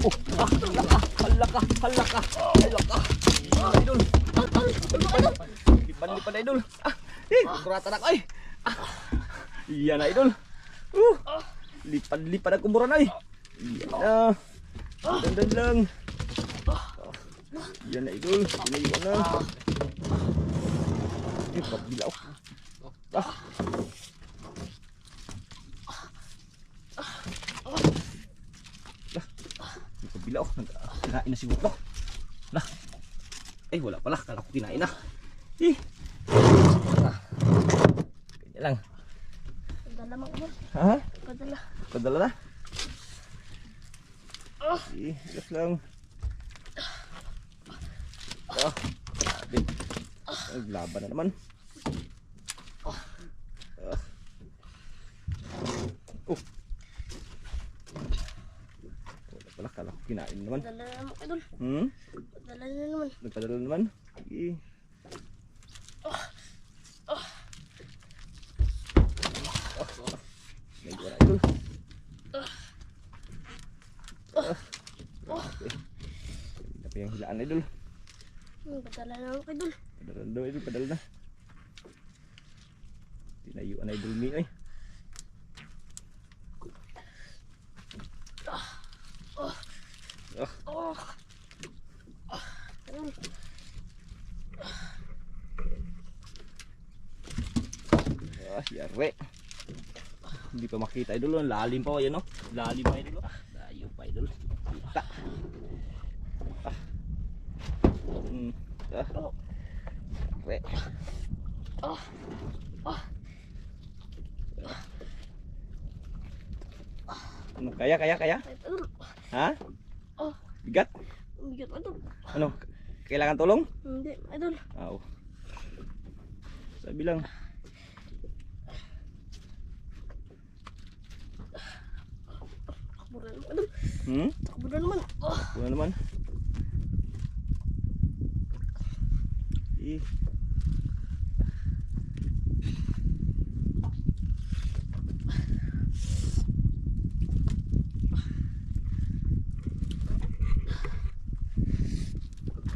Oh, ah, halaka, halaka, halaka. Ah, idol. Lipan, lipan, idol. Ah, eh. Ah, yan na, idol. Uh, lipan, lipan ako mura na, ay. Yan na. Dandan lang. Ah, Yan na, idol. Pinayuan na. Eh, pabilaw. Ah. May pabilaw. Na siguro. Lah. Eh, wala pala. Kala ko kinain na. Eh. Ah. Ganyan lang. Padala mo. Ha? Padala. Padala na. Eh, relax lang. Ah, grabe. Naglaban na naman. Ah. Oh. Wala pala, kala ko kinain na naman. Padala na mo idol. Hmm? Padala na naman. Nagpadala na naman. Sige. Ah, ah. Medyo na idol. Ah. Grabe. Hindi na pa yung hilaan idol. Padala na mo idol. Padala na daw idol, padala na. Tinayuan na idol ni ay. Ah, Oh. Idol. Ah, yare. Hindi pa makita idol, ang lalim pa yan no. Lalim pa idol. Ah, layo pa idol. Kita. Ah. Hmm. Ah. Yare. Oh. Oh. Ano, kaya, kaya, kaya? Ha? Oh. Bigat? Bigat idol. Ano? Kailangan tulong? Hindi idol. Oo. Sabi lang. Takbo na idol. Hmm? Takbo na naman. Oh. Kuna naman. Eh.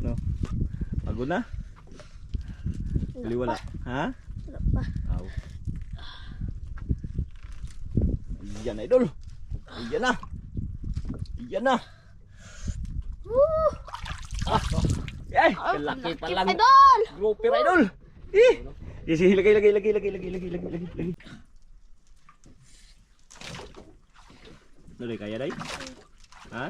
No. Pagod na? Bali wala. Ha? Wala pa. Aw. Ayan na, idol. Ayan na. Ayan na. Woo! Ah, ay, Ah, kalaki pa lang. Idol. Grouper idol. Eh. Yes, lagay, lagay, lagay, lagay, lagay, lagay, lagay, lagay, lagay. Ano rin, kaya day? Ha?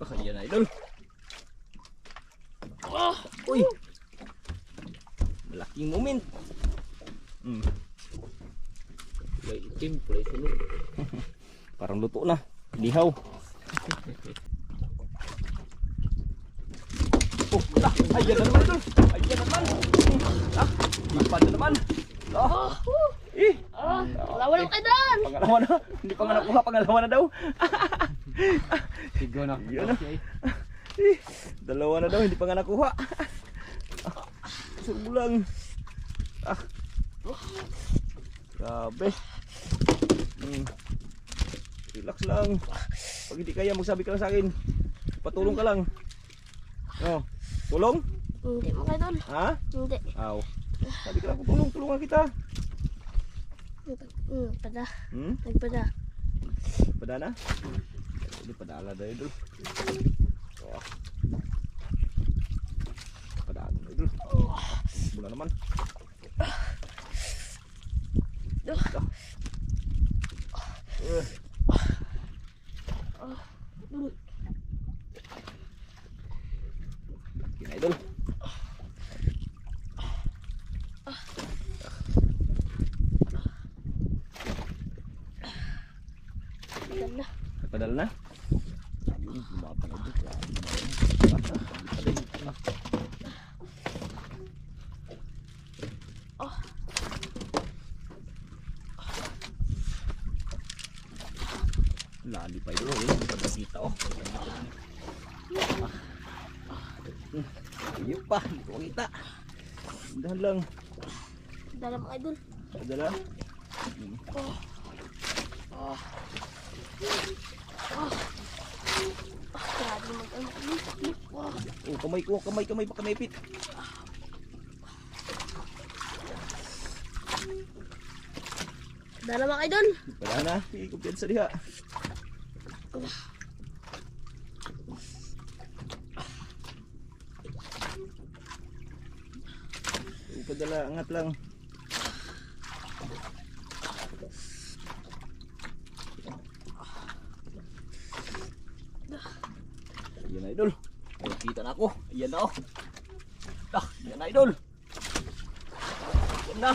Oh, ayan na idol. Uy! Malaking moment. Hmm. Kulay itim, kulay sunog. Parang luto na. Lihaw. Oh, ah, ayan na naman idol. Ayan na naman. Ah, lipan na naman. Ah, eh, Oh. Lawan ng idol. pangalawa na. Hindi pa nga nakuha, pangalawa na daw. Sigo na. Yun na. Eh, dalawa na daw, hindi pa nga nakuha. Ah, Subulang. Ah. Grabe. Hmm. Relax lang. Pag hindi kaya, magsabi ka lang sa akin. Patulong ka lang. Oh, tulong? Hindi mo idol. Ha? Hindi. Aw. Sabi ka lang, tulong, tulungan kita. Hmm, pada. Hmm? Nagpada. Pada na? Hindi padala na idol. Oh. Ano na naman. Idol. Padal na. Padal na. Ayun, bumapa na dito. Padal na. Lali pa idol. Yun, hindi pa nakita oh. Ayun pa, hindi ko makita. Dahan lang. Dala mga idol. Padala. Oh. Oh. Oh. Ah, grabe mag ano. Oh, kamay ko, kamay, kamay, baka may pit. Dala mga idol. Wala na, pili ko sa diha. Padala, angat lang. Ayan na idol. Ay, na ako. Ayan na oh. Ah, ayan na idol. Ayan na.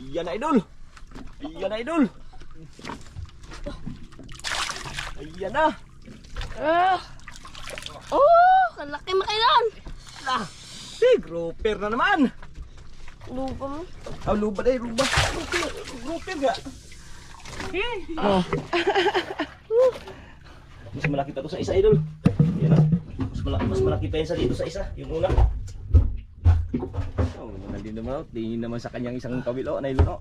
Ayan na idol. Ayan na idol. Ayan na. Ah. Oh, ang laki mga idol. Ah, si grouper na naman. Lupa mo. Ah, luba na luba. Grouper, grouper ga. Oh. mas malaki pa to sa isa idol. Yan na. Mas malaki, mas malaki pa yan sa dito sa isa. Yung una. Oh, nandito naman. oh. Tingin naman sa kanyang isang kawilo. Nailo no.